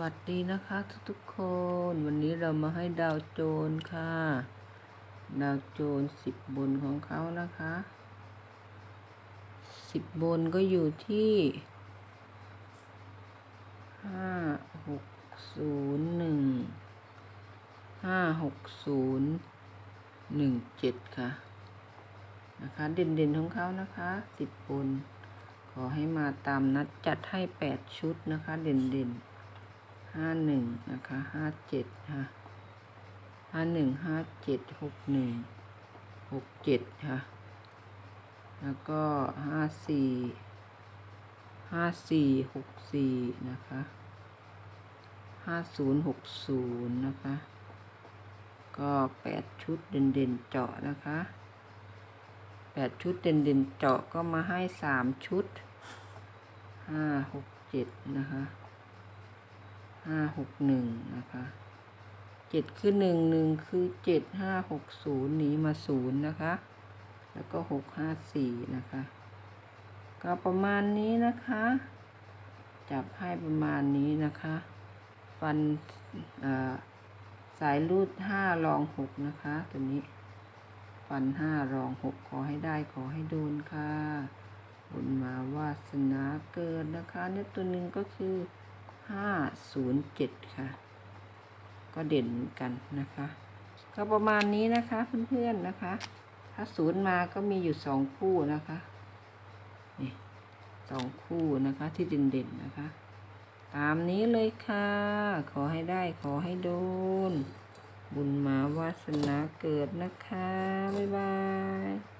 วัสดีนะคะทุกทุกๆคนวันนี้เรามาให้ดาวโจรค่ะ ดาวโจรสิบบนของเขานะคะสิบบนก็อยู่ที่ห้าหกศูนย์หนึ่งห้าหกศูนย์หนึ่งเจ็ดค่ะนะคะเด่นๆของเขานะคะสิบบน ขอให้มาตามนัดจัดให้แปดชุดนะคะ เด่นๆ ห้าหนึ่งนะคะห้าเจ็ดค่ะห้าหนึ่งห้าเจ็ดหกหนึ่งหกเจ็ดค่ะ แล้วก็ห้าสี่ห้าสี่หกสี่นะคะห้าศูนย์หกศูนย์นะคะ ก็แปดชุดเด่นๆเจาะนะคะแปดชุดเด่นๆเจาะก็มาให้สามชุดห้าหกเจ็ดนะคะ ห้าหกหนึ่งนะคะเจ็ดคือหนึ่งหนึ่งคือเจ็ดห้าหกศูนย์หนีมาศูนย์นะคะ แล้วก็หกห้าสี่นะคะ ก็ประมาณนี้นะคะ จับให้ประมาณนี้นะคะ ฟันสายรูดห้ารองหกนะคะ ตัวนี้ ฟันห้ารองหกขอให้ได้ขอให้โดนค่ะบุญมาวาสนาเกิดนะคะเนี่ยตัวหนึ่งก็คือ ห้าศูนย์เจ็ดค่ะ ก็เด่นกันนะคะ ก็ประมาณนี้นะคะเพื่อนๆนะคะ ถ้าศูนย์มาก็มีอยู่สองคู่นะคะนี่สองคู่นะคะที่เด่นๆนะคะ ตามนี้เลยค่ะ ขอให้ได้ขอให้โดน บุญมาวาสนาเกิดนะคะ บ๊ายบาย